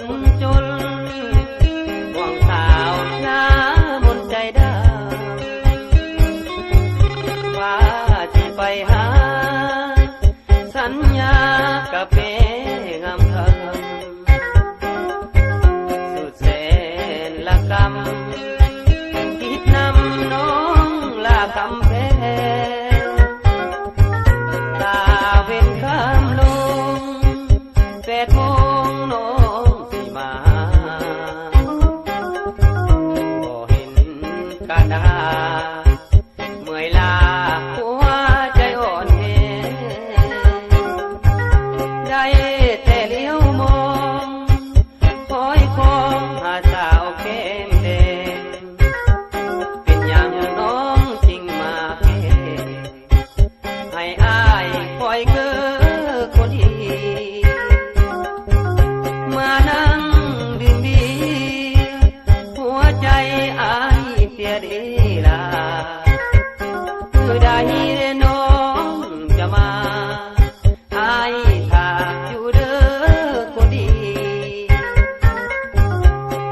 นจนห่วงสาวน้าบนใจดาว่าจะไปหา สัญญากับแม่งามคำสุดแสนละกำคิดนำน้องลาคำแพ้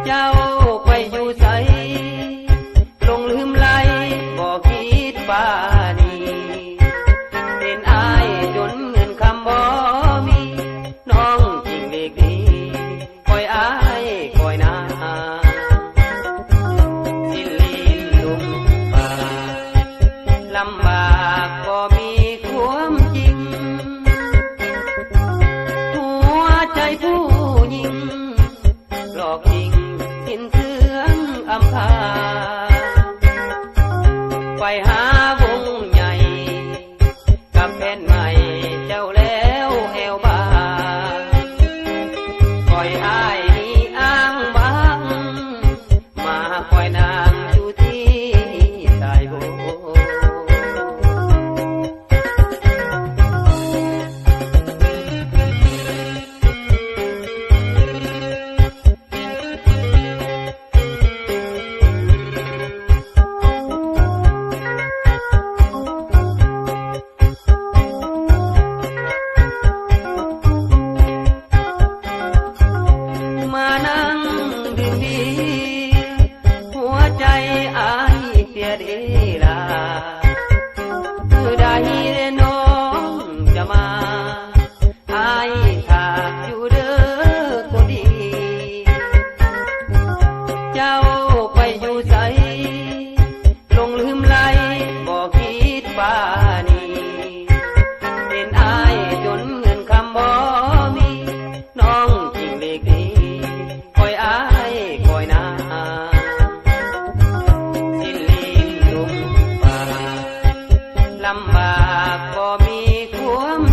เจ้าากก็มีความจริง หัวใจผู้หญิงหลอกยิงสินเทืองอำพา ดีหัวใจอายเสียดีลาคือได้เรน้องจะมาอายถากอยู่เด้อคนดี เจ้าากก็มีความ